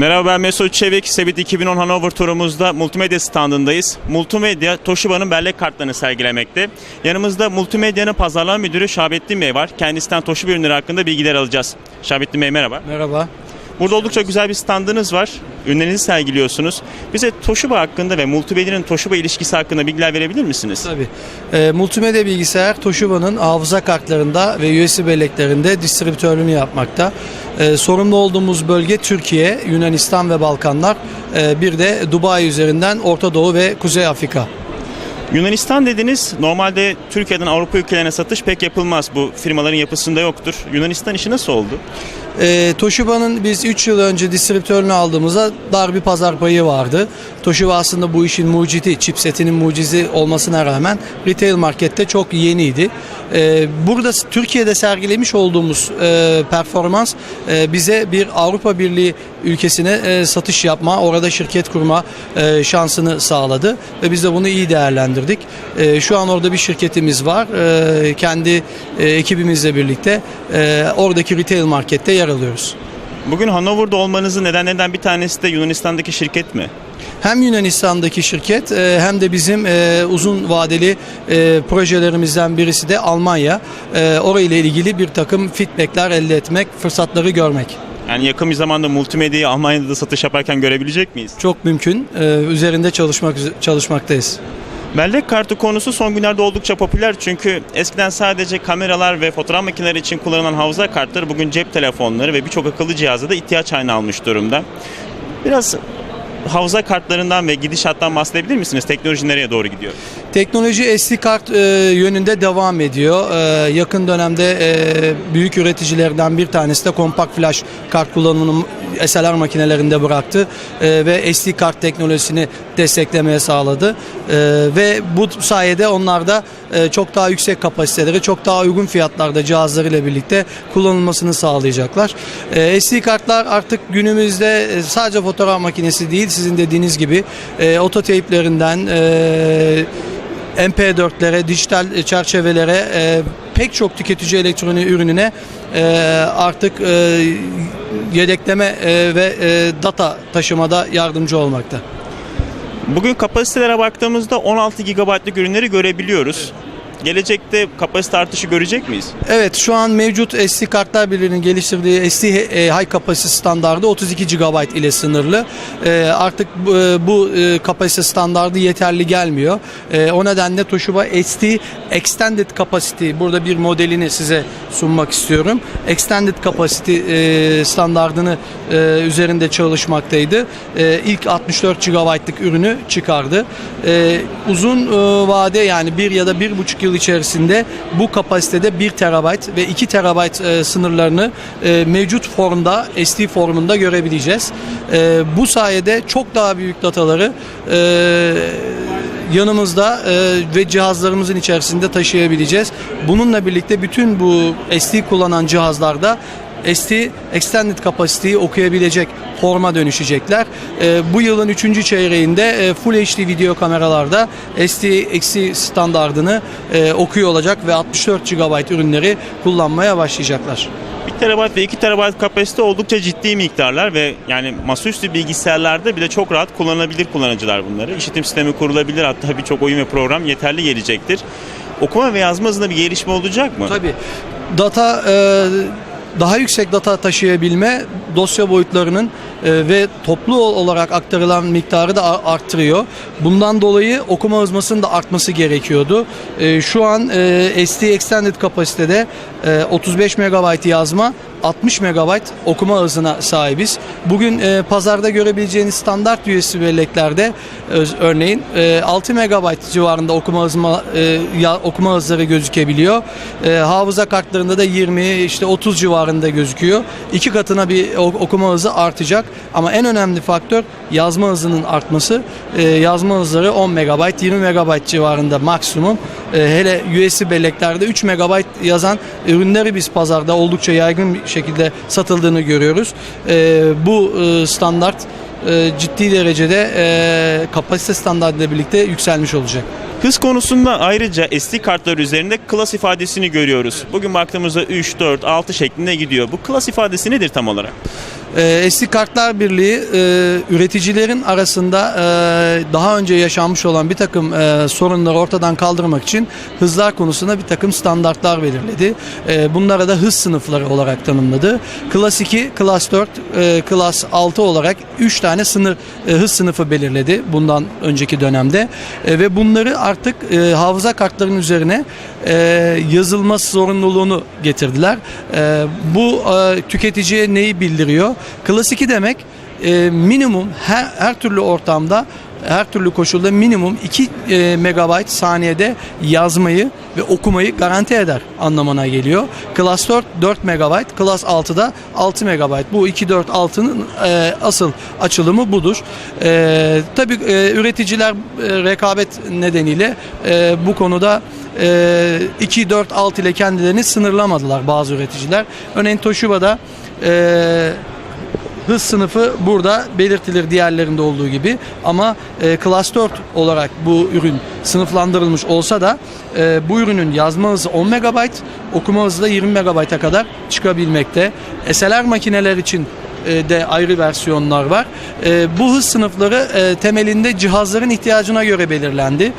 Merhaba ben Mesut Çevik. Sebit 2010 Hanover turumuzda multimedya standındayız. Multimedya Toshiba'nın bellek kartlarını sergilemekte. Yanımızda multimedyanın pazarlama müdürü Şahabettin Bey var. Kendisinden Toshiba ürünleri hakkında bilgiler alacağız. Şahabettin Bey merhaba. Merhaba. Burada oldukça güzel bir standınız var. Ürünlerinizi sergiliyorsunuz. Bize Toshiba hakkında ve multimedya'nın Toshiba ilişkisi hakkında bilgiler verebilir misiniz? Tabii. Ee, multimedya bilgisayar Toshiba'nın hafıza kartlarında ve USB belleklerinde distribütörlüğünü yapmakta. Ee, sorumlu olduğumuz bölge Türkiye, Yunanistan ve Balkanlar. Ee, bir de Dubai üzerinden Orta Doğu ve Kuzey Afrika. Yunanistan dediniz. Normalde Türkiye'den Avrupa ülkelerine satış pek yapılmaz. Bu firmaların yapısında yoktur. Yunanistan işi nasıl oldu? Ee, Toshiba'nın biz 3 yıl önce distribütörünü aldığımızda dar bir pazar payı vardı. Toshiba aslında bu işin mucidi, chipsetinin mucizi olmasına rağmen retail markette çok yeniydi. Ee, burada Türkiye'de sergilemiş olduğumuz e, performans e, bize bir Avrupa Birliği ülkesine e, satış yapma, orada şirket kurma e, şansını sağladı ve biz de bunu iyi değerlendirdik. E, şu an orada bir şirketimiz var. E, kendi e, ekibimizle birlikte e, oradaki retail markette yer alıyoruz. Bugün Hanover'da olmanızın nedenlerinden bir tanesi de Yunanistan'daki şirket mi? Hem Yunanistan'daki şirket e, hem de bizim e, uzun vadeli e, projelerimizden birisi de Almanya. Orayla ilgili bir takım feedbackler elde etmek, fırsatları görmek. Yani yakın bir zamanda multimedyayı Almanya'da da satış yaparken görebilecek miyiz? Çok mümkün. Üzerinde çalışmak çalışmaktayız. Bellek kartı konusu son günlerde oldukça popüler çünkü eskiden sadece kameralar ve fotoğraf makineleri için kullanılan hafıza kartları bugün cep telefonları ve birçok akıllı cihazda da ihtiyaç haline almış durumda. Biraz hafıza kartlarından ve gidişattan bahsedebilir misiniz? Teknoloji nereye doğru gidiyor? Teknoloji SD kart e, yönünde devam ediyor. E, yakın dönemde e, büyük üreticilerden bir tanesi de kompakt flash kart kullanımını SLR makinelerinde bıraktı e, ve SD kart teknolojisini desteklemeye sağladı. E, ve bu sayede onlar da e, çok daha yüksek kapasiteleri, çok daha uygun fiyatlarda cihazlarıyla birlikte kullanılmasını sağlayacaklar. E, SD kartlar artık günümüzde e, sadece fotoğraf makinesi değil, sizin dediğiniz gibi e, ototeyplerinden e, MP4'lere, dijital çerçevelere, e, pek çok tüketici elektronik ürününe e, artık e, yedekleme e, ve e, data taşımada yardımcı olmakta. Bugün kapasitelere baktığımızda 16 GB'lık ürünleri görebiliyoruz. Gelecekte kapasite artışı görecek miyiz? Evet şu an mevcut SD kartlar birliğinin geliştirdiği SD e, High Capacity standardı 32 GB ile sınırlı. E, artık bu, e, kapasite standardı yeterli gelmiyor. O nedenle Toshiba SD Extended Capacity burada bir modelini size sunmak istiyorum. Extended Capacity standardını üzerinde çalışmaktaydı. İlk 64 GB'lık ürünü çıkardı. Uzun vade yani bir ya da bir buçuk yıl içerisinde bu kapasitede 1 terabayt ve 2 terabayt e, sınırlarını e, mevcut formda SD formunda görebileceğiz. E, bu sayede çok daha büyük dataları e, yanımızda e, ve cihazlarımızın içerisinde taşıyabileceğiz. Bununla birlikte bütün bu SD kullanan cihazlarda SD Extended Capacity'yi okuyabilecek forma dönüşecekler. E, bu yılın 3. çeyreğinde e, Full HD video kameralarda SD standardını e, okuyor olacak ve 64 GB ürünleri kullanmaya başlayacaklar. 1 TB ve 2 TB kapasite oldukça ciddi miktarlar ve yani masaüstü bilgisayarlarda bile çok rahat kullanılabilir kullanıcılar bunları. İşitim sistemi kurulabilir hatta birçok oyun ve program yeterli gelecektir. Okuma ve yazma hızında bir gelişme olacak mı? Tabii. Data e, daha yüksek data taşıyabilme dosya boyutlarının e, ve toplu olarak aktarılan miktarı da arttırıyor. Bundan dolayı okuma hızmasının da artması gerekiyordu. E, şu an e, SD Extended kapasitede e, 35 MB yazma 60 MB okuma hızına sahibiz. Bugün e, pazarda görebileceğiniz standart USB belleklerde öz- örneğin e, 6 MB civarında okuma hızma e, ya, okuma hızları gözükebiliyor. E, hafıza kartlarında da 20 işte 30 civarında gözüküyor. İki katına bir okuma hızı artacak ama en önemli faktör yazma hızının artması. E, yazma hızları 10 MB, 20 MB civarında maksimum. E, hele USB belleklerde 3 MB yazan ürünleri biz pazarda oldukça yaygın şekilde satıldığını görüyoruz. E, bu e, standart e, ciddi derecede e, kapasite standartıyla birlikte yükselmiş olacak. Hız konusunda ayrıca SD kartlar üzerinde klas ifadesini görüyoruz. Bugün baktığımızda 3, 4, 6 şeklinde gidiyor. Bu klas ifadesi nedir tam olarak? E, SD Kartlar Birliği e, üreticilerin arasında e, daha önce yaşanmış olan bir takım e, sorunları ortadan kaldırmak için hızlar konusunda bir takım standartlar belirledi. E, bunlara da hız sınıfları olarak tanımladı. Klas 2, Klas 4, e, Klas 6 olarak 3 tane sınır e, hız sınıfı belirledi bundan önceki dönemde. E, ve bunları artık e, hafıza kartlarının üzerine e, yazılması zorunluluğunu getirdiler. E, bu e, tüketiciye neyi bildiriyor? Klas 2 demek e, minimum her, her türlü ortamda her türlü koşulda minimum 2 e, megabayt saniyede yazmayı ve okumayı garanti eder anlamına geliyor. Class 4 4 megabayt, Class 6'da 6 megabayt. Bu 2 4 6'nın e, asıl açılımı budur. E, tabii e, üreticiler e, rekabet nedeniyle e, bu konuda e, 2 4 6 ile kendilerini sınırlamadılar bazı üreticiler. Örneğin Toshiba'da e, hız sınıfı burada belirtilir diğerlerinde olduğu gibi ama e, Class 4 olarak bu ürün sınıflandırılmış olsa da e, bu ürünün yazma hızı 10 MB, okuma hızı da 20 MB'a kadar çıkabilmekte. SLR makineler için e, de ayrı versiyonlar var. E, bu hız sınıfları e, temelinde cihazların ihtiyacına göre belirlendi.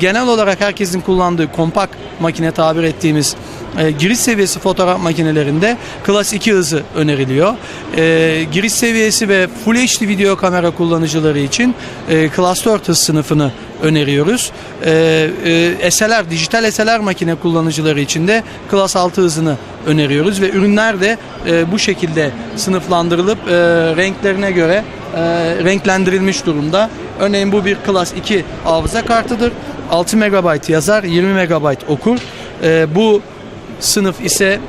Genel olarak herkesin kullandığı kompakt makine tabir ettiğimiz e, giriş seviyesi fotoğraf makinelerinde Class 2 hızı öneriliyor. E, giriş seviyesi ve Full HD video kamera kullanıcıları için e, Class 4 hız sınıfını öneriyoruz. SLR, dijital SLR makine kullanıcıları için de Class 6 hızını öneriyoruz ve ürünler de bu şekilde sınıflandırılıp renklerine göre renklendirilmiş durumda. Örneğin bu bir Class 2 hafıza kartıdır. 6 MB yazar, 20 MB okur. E, bu sınıf ise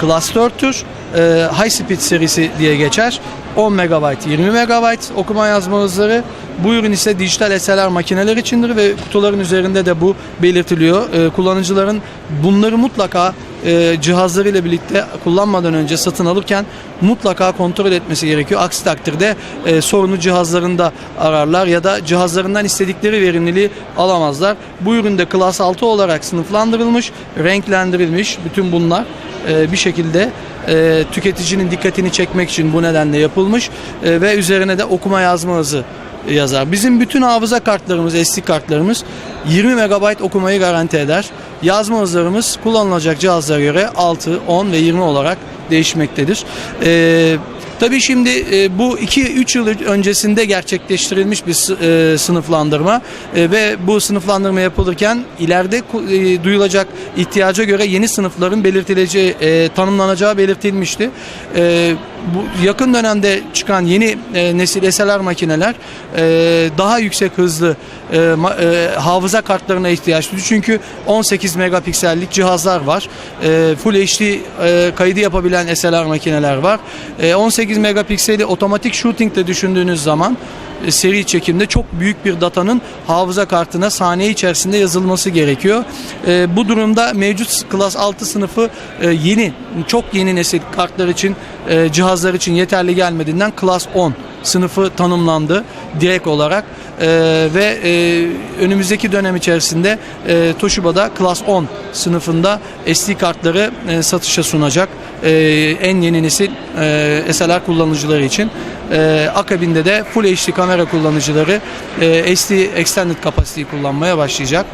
Class 4'tür. E, High Speed serisi diye geçer. 10 MB, 20 MB okuma yazma hızları. Bu ürün ise dijital SLR makineler içindir ve kutuların üzerinde de bu belirtiliyor. E, kullanıcıların bunları mutlaka e, cihazlarıyla birlikte kullanmadan önce satın alırken mutlaka kontrol etmesi gerekiyor. Aksi takdirde e, sorunu cihazlarında ararlar ya da cihazlarından istedikleri verimliliği alamazlar. Bu üründe Class 6 olarak sınıflandırılmış, renklendirilmiş bütün bunlar e, bir şekilde e, tüketicinin dikkatini çekmek için bu nedenle yapılmış e, ve üzerine de okuma yazma hızı yazar. Bizim bütün hafıza kartlarımız, SD kartlarımız 20 MB okumayı garanti eder. Yazma hızlarımız kullanılacak cihazlara göre 6, 10 ve 20 olarak değişmektedir. Ee, Tabii şimdi e, bu 2-3 yıl öncesinde gerçekleştirilmiş bir e, sınıflandırma E, ve bu sınıflandırma yapılırken ileride e, duyulacak ihtiyaca göre yeni sınıfların belirtileceği, e, tanımlanacağı belirtilmişti. E, bu yakın dönemde çıkan yeni e, nesil SLR makineler e, daha yüksek hızlı e, ma- e, hafıza kartlarına ihtiyaç duyuyor. Çünkü 18 megapiksellik cihazlar var. E, Full HD e, kaydı yapabilen SLR makineler var. E, 18 megapikseli otomatik shooting'de düşündüğünüz zaman seri çekimde çok büyük bir datanın hafıza kartına saniye içerisinde yazılması gerekiyor. E, bu durumda mevcut Class 6 sınıfı e, yeni, çok yeni nesil kartlar için, e, cihazlar için yeterli gelmediğinden Class 10 sınıfı tanımlandı direkt olarak E, ve e, önümüzdeki dönem içerisinde e, Toshiba'da Class 10 sınıfında SD kartları e, satışa sunacak E, en yeni nesil e, SLR kullanıcıları için. E, akabinde de Full HD kamera kullanıcıları e, SD Extended Capacity kullanmaya başlayacak.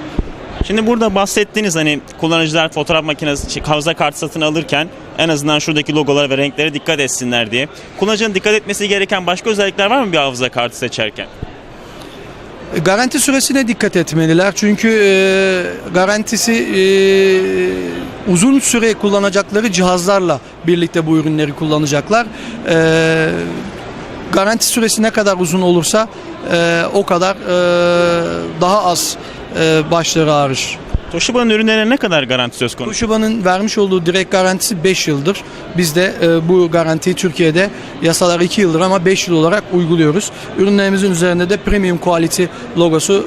Şimdi burada bahsettiğiniz hani kullanıcılar fotoğraf makinesi, şey, hafıza kartı satın alırken en azından şuradaki logolara ve renklere dikkat etsinler diye. Kullanıcının dikkat etmesi gereken başka özellikler var mı bir hafıza kartı seçerken? Garanti süresine dikkat etmeliler çünkü e, garantisi e, uzun süre kullanacakları cihazlarla birlikte bu ürünleri kullanacaklar. E, garanti süresi ne kadar uzun olursa e, o kadar e, daha az e, başları ağrır. Toshiba'nın ürünlerine ne kadar garanti söz konusu? Toshiba'nın vermiş olduğu direkt garantisi 5 yıldır. Biz de e, bu garantiyi Türkiye'de yasalar 2 yıldır ama 5 yıl olarak uyguluyoruz. Ürünlerimizin üzerinde de Premium Quality logosu,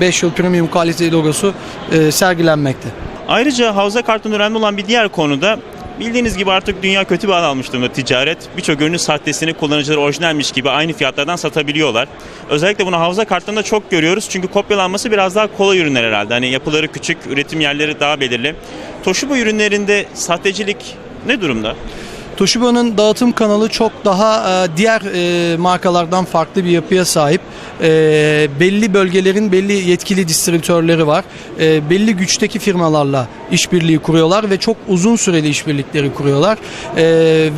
5 yıl Premium Quality logosu e, sergilenmekte. Ayrıca hafıza kartının önemli olan bir diğer konuda bildiğiniz gibi artık dünya kötü bir hal almış durumda ticaret. Birçok ürünün sahtesini kullanıcılar orijinalmiş gibi aynı fiyatlardan satabiliyorlar. Özellikle bunu hafıza kartlarında çok görüyoruz. Çünkü kopyalanması biraz daha kolay ürünler herhalde. Hani yapıları küçük, üretim yerleri daha belirli. Toshiba ürünlerinde sahtecilik ne durumda? Toshiba'nın dağıtım kanalı çok daha e, diğer e, markalardan farklı bir yapıya sahip. E, belli bölgelerin belli yetkili distribütörleri var. E, belli güçteki firmalarla işbirliği kuruyorlar ve çok uzun süreli işbirlikleri kuruyorlar. E,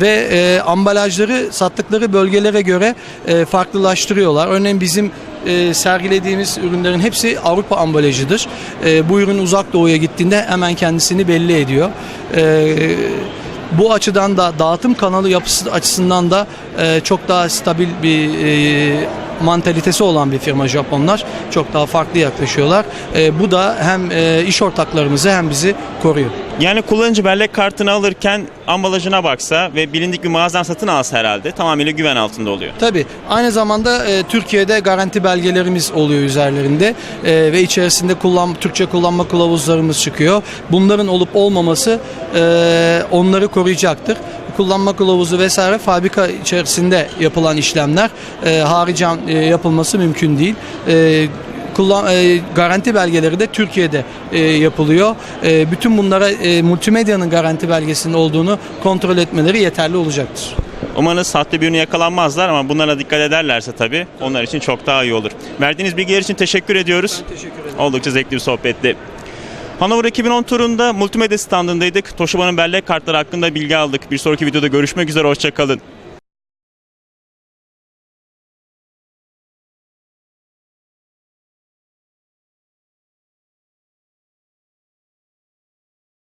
ve e, ambalajları sattıkları bölgelere göre e, farklılaştırıyorlar. Örneğin bizim e, sergilediğimiz ürünlerin hepsi Avrupa ambalajıdır. E, bu ürün uzak doğuya gittiğinde hemen kendisini belli ediyor. E, bu açıdan da dağıtım kanalı yapısı açısından da e, çok daha stabil bir e, mantalitesi olan bir firma Japonlar. Çok daha farklı yaklaşıyorlar. E, bu da hem e, iş ortaklarımızı hem bizi koruyor. Yani kullanıcı bellek kartını alırken ambalajına baksa ve bilindik bir mağazadan satın alsa herhalde tamamıyla güven altında oluyor. Tabii. Aynı zamanda e, Türkiye'de garanti belgelerimiz oluyor üzerlerinde E, ve içerisinde kullan Türkçe kullanma kılavuzlarımız çıkıyor. Bunların olup olmaması e, onları koruyacaktır. Kullanma kılavuzu vesaire fabrika içerisinde yapılan işlemler e, haricen e, yapılması mümkün değil. E, kullan e, garanti belgeleri de Türkiye'de e, yapılıyor. E, bütün bunlara e, multimedyanın garanti belgesinin olduğunu kontrol etmeleri yeterli olacaktır. Umarız sahte bir ürünü yakalanmazlar ama bunlara dikkat ederlerse tabii onlar için çok daha iyi olur. Verdiğiniz bilgiler için teşekkür ediyoruz. Teşekkür ederim. Oldukça zevkli bir sohbetti. Hanover 2010 turunda multimedya standındaydık. Toshiba'nın bellek kartları hakkında bilgi aldık. Bir sonraki videoda görüşmek üzere, hoşçakalın.